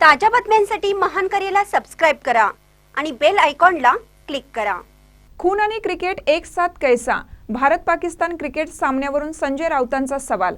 ताज्या बातम्यांसाठी महान करेला सबस्क्राईब करा आणि बेल आयकॉनला क्लिक करा. खून आणि क्रिकेट एक साथ कैसा? भारत पाकिस्तान क्रिकेट सामन्यावरून संजय राऊतांचा सवाल.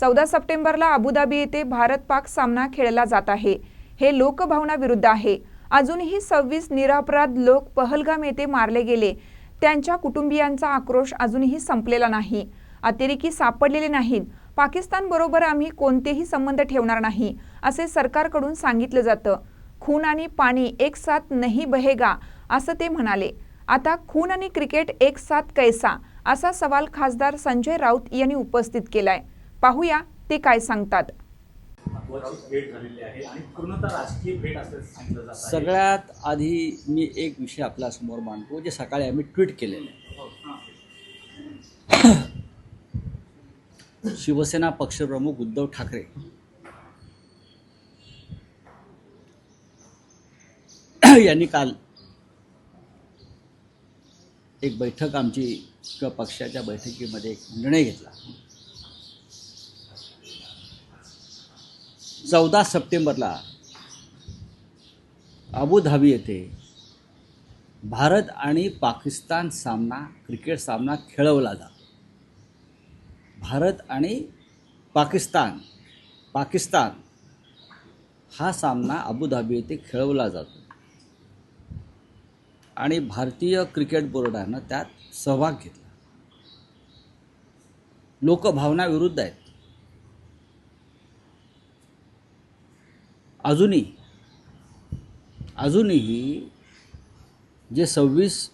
चौदा सप्टेंबरला अबुधाबी येथे भारत पाक सामना खेळला जात आहे. हे लोकभावना विरुद्ध आहे. अजूनही सव्वीस निरपराध लोक पहलगाम येथे मारले गेले. त्यांच्या कुटुंबियांचा आक्रोश अजूनही संपलेला नाही. अतिरेकी सापडलेले नाहीत. पाकिस्तानबरोबर आम्ही कोणतेही संबंध ठेवणार नाही. असे सरकारकडून सांगितलं जातं. खून आणि पाणी एक साथ नाही बहेगा असं ते म्हणाले. आता खून आणि क्रिकेट एक साथ कैसा असा सवाल खासदार संजय राऊत यांनी उपस्थित केलाय. पाहूया ते काय सांगतात. महत्वाची भेट झालेली आहे आणि पूर्णतः राजकीय भेट असल्याचं सांगितलं जात आहे. सगळ्यात आधी मी एक विषय आपल्यासमोर मांडतो जे सकाळी आम्ही ट्विट केलेले आहे. शिवसेना पक्षप्रमुख उद्धव ठाकरे यांनी काल एक बैठक आमची किंवा पक्षाच्या बैठकीमध्ये एक निर्णय घेतला. चौदा सप्टेंबरला अबुधाबी येथे भारत आणि पाकिस्तान सामना क्रिकेट सामना खेळवला जातो भारत आणि पाकिस्तान पाकिस्तान हा सामना अबुधाबी येथे खेळवला जातो. आणि भारतीय क्रिकेट बोर्डानं त्यात सहभाग घेतला. लोक भावना विरुद्ध आहेत. अजूनही अजूनही जे सव्वीस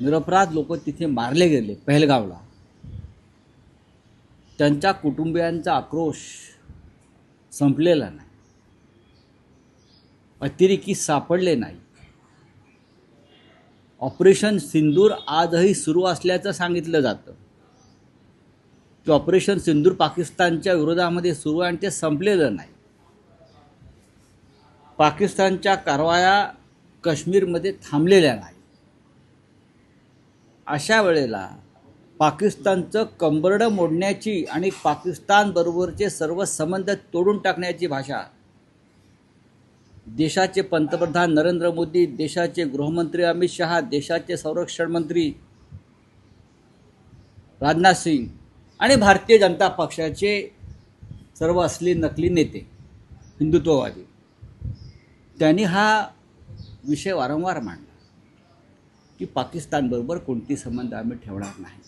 निरपराध लोक तिथे मारले गेले पहलगावला त्यांच्या कुटुंबियांचा आक्रोश संपलेला नाही. अतिरेकी सापडले नाही ऑपरेशन सिंदूर आजही सुरू असल्याचं सांगितलं जातं. की ऑपरेशन सिंदूर पाकिस्तानच्या विरोधामध्ये सुरू आहे आणि ते संपलेलं नाही. पाकिस्तानच्या कारवाया काश्मीरमध्ये थांबलेल्या नाही. अशा वेळेला पाकिस्तानचं कंबरडं मोडण्याची आणि पाकिस्तानबरोबरचे सर्व संबंध तोडून टाकण्याची भाषा देशाचे पंतप्रधान नरेंद्र मोदी देशाचे गृहमंत्री अमित शहा देशाचे संरक्षण मंत्री राजनाथ सिंग आणि भारतीय जनता पक्षाचे सर्व असली नकली नेते हिंदुत्ववादी त्यांनी हा विषय वारंवार मांडला की पाकिस्तानबरोबर कोणती संबंध आम्ही ठेवणार नाही.